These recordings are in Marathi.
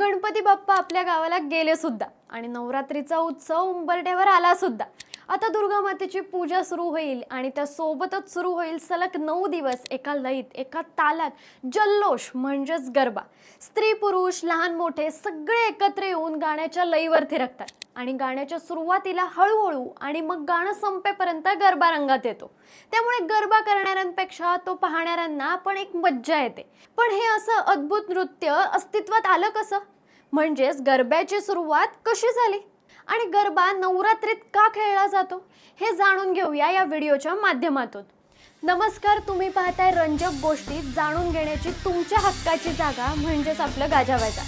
गणपती बाप्पा आपल्या गावाला गेले सुद्धा. आणि नवरात्रीचा उत्सव उंबरठ्यावर आला सुद्धा. आता दुर्गा मातेची पूजा सुरू होईल आणि त्या सोबतच सुरू होईल सलग नऊ दिवस एका लयीत एका तालात जल्लोष म्हणजेच गरबा. स्त्री पुरुष लहान मोठे सगळे एकत्र येऊन गाण्याच्या लईवर थिरकतात आणि गाण्याच्या सुरुवातीला हळूहळू आणि मग गाणं संपेपर्यंत गरबा रंगात येतो. त्यामुळे गरबा करणाऱ्यांपेक्षा तो पाहणाऱ्यांना पण एक मज्जा येते. पण हे असं अद्भुत नृत्य अस्तित्वात आलं कसं? म्हणजेच गरब्याची सुरुवात कशी झाली? आणि गरबा नवरात्रीत का खेळला जातो हे जाणून घेऊया या व्हिडिओच्या माध्यमातून. नमस्कार तुम्ही पाहताय रंजक गोष्टी जाणून घेण्याची तुमच्या हक्काची जागा म्हणजेच आपलं गाजावाजा.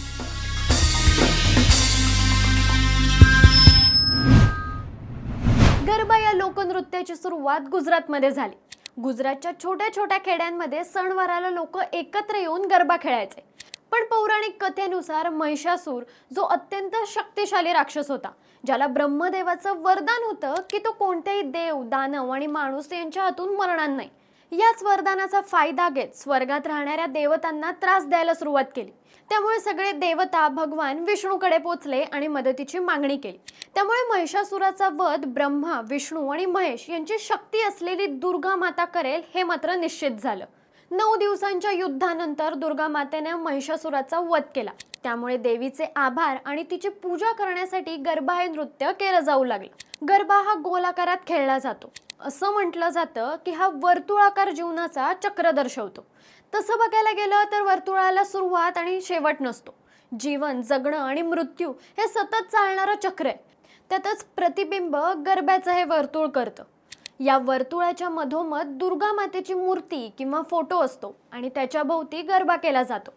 गरबा या लोकनृत्याची सुरुवात गुजरातमध्ये झाली. गुजरातच्या छोट्या छोट्या खेड्यांमध्ये सणवाराला लोक एकत्र येऊन गरबा खेळायचे. पण पौराणिक कथेनुसार महिषासूर जो अत्यंत शक्तिशाली राक्षस होता ज्याला ब्रह्मदेवाचं वरदान होतं की तो कोणत्याही देव दानव आणि माणूस यांच्या हातून मरणार नाही. याच वरदानाचा फायदा घेत स्वर्गात राहणाऱ्या देवतांना त्रास द्यायला सुरुवात केली. त्यामुळे सगळे देवता भगवान विष्णूकडे पोचले आणि मदतीची मागणी केली. त्यामुळे महिषासुराचा वध ब्रह्मा विष्णू आणि महेश यांची शक्ती असलेली दुर्गा माता करेल हे मात्र निश्चित झालं. नऊ दिवसांच्या युद्धानंतर दुर्गा मातेने महिषासुराचा वध केला. त्यामुळे देवीचे आभार आणि तिची पूजा करण्यासाठी गरबा हे नृत्य केलं जाऊ लागलं. गरबा हा गोलाकारात खेळला जातो. असं म्हटलं जातं की हा वर्तुळाकार जीवनाचा चक्र दर्शवतो. तसं बघायला गेलं तर वर्तुळाला सुरुवात आणि शेवट नसतो. जीवन जगणं आणि मृत्यू हे सतत चालणारं चक्र आहे. त्यातच प्रतिबिंब गरब्याचं हे वर्तुळ करतं. या वर्तुळाच्या मधोमध दुर्गा मातेची मूर्ती किंवा फोटो असतो आणि त्याच्या भोवती गरबा केला जातो.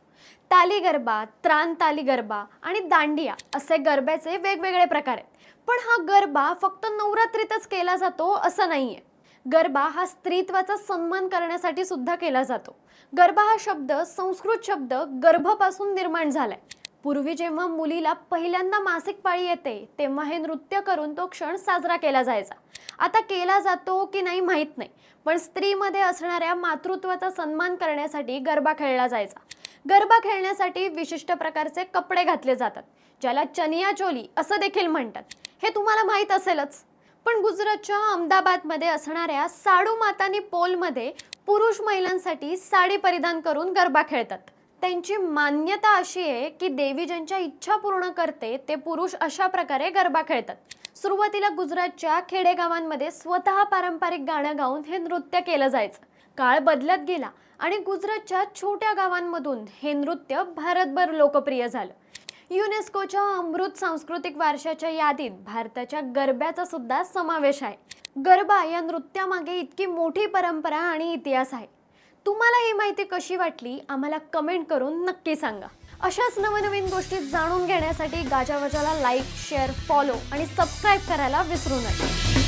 ताली गरबा त्राण ताली गरबा आणि दांडिया असे गरब्याचे वेगवेगळे प्रकार आहेत. पण हा गरबा फक्त नवरात्रीतच केला जातो असं नाही आहे गरबा हा स्त्रीत्वाचा सन्मान करण्यासाठी सुद्धा केला जातो. गरबा हा शब्द संस्कृत शब्द गर्भपासून निर्माण झालाय. पूर्वी जेव्हा मुलीला पहिल्यांदा मासिक पाळी येते तेव्हा हे नृत्य करून तो क्षण साजरा केला जायचा. आता केला जातो की नाही माहीत नाही पण स्त्रीमध्ये असणाऱ्या मातृत्वाचा सन्मान करण्यासाठी गरबा खेळला जायचा. गरबा खेळण्यासाठी विशिष्ट प्रकारचे कपडे घातले जातात ज्याला चनिया चोली असं देखील म्हणतात. हे तुम्हाला माहीत असेलच. पण गुजरातच्या अहमदाबादमध्ये असणाऱ्या साडू मातानी पोलमध्ये पुरुष महिलांसाठी साडी परिधान करून गरबा खेळतात. त्यांची मान्यता अशी आहे की देवी ज्यांच्या इच्छा पूर्ण करते ते पुरुष अशा प्रकारे गरबा खेळतात. सुरुवातीला गुजरातच्या खेडेगावांमध्ये स्वतः पारंपरिक गाणं गाऊन हे नृत्य केलं जायचं. काळ बदलत गेला आणि गुजरातच्या छोट्या गावांमधून हे नृत्य भारतभर लोकप्रिय झालं. युनेस्कोच्या अमृत सांस्कृतिक वारशाच्या यादीत भारताच्या गरब्याचा सुद्धा समावेश आहे. गरबा या नृत्यामागे इतकी मोठी परंपरा आणि इतिहास आहे. तुम्हाला ही माहिती कशी वाटली आम्हाला कमेंट करून नक्की सांगा. अशाच नवनवीन गोष्टी जाणून घेण्यासाठी गाजावाजाला लाईक शेअर फॉलो आणि सबस्क्राईब करायला विसरू नका.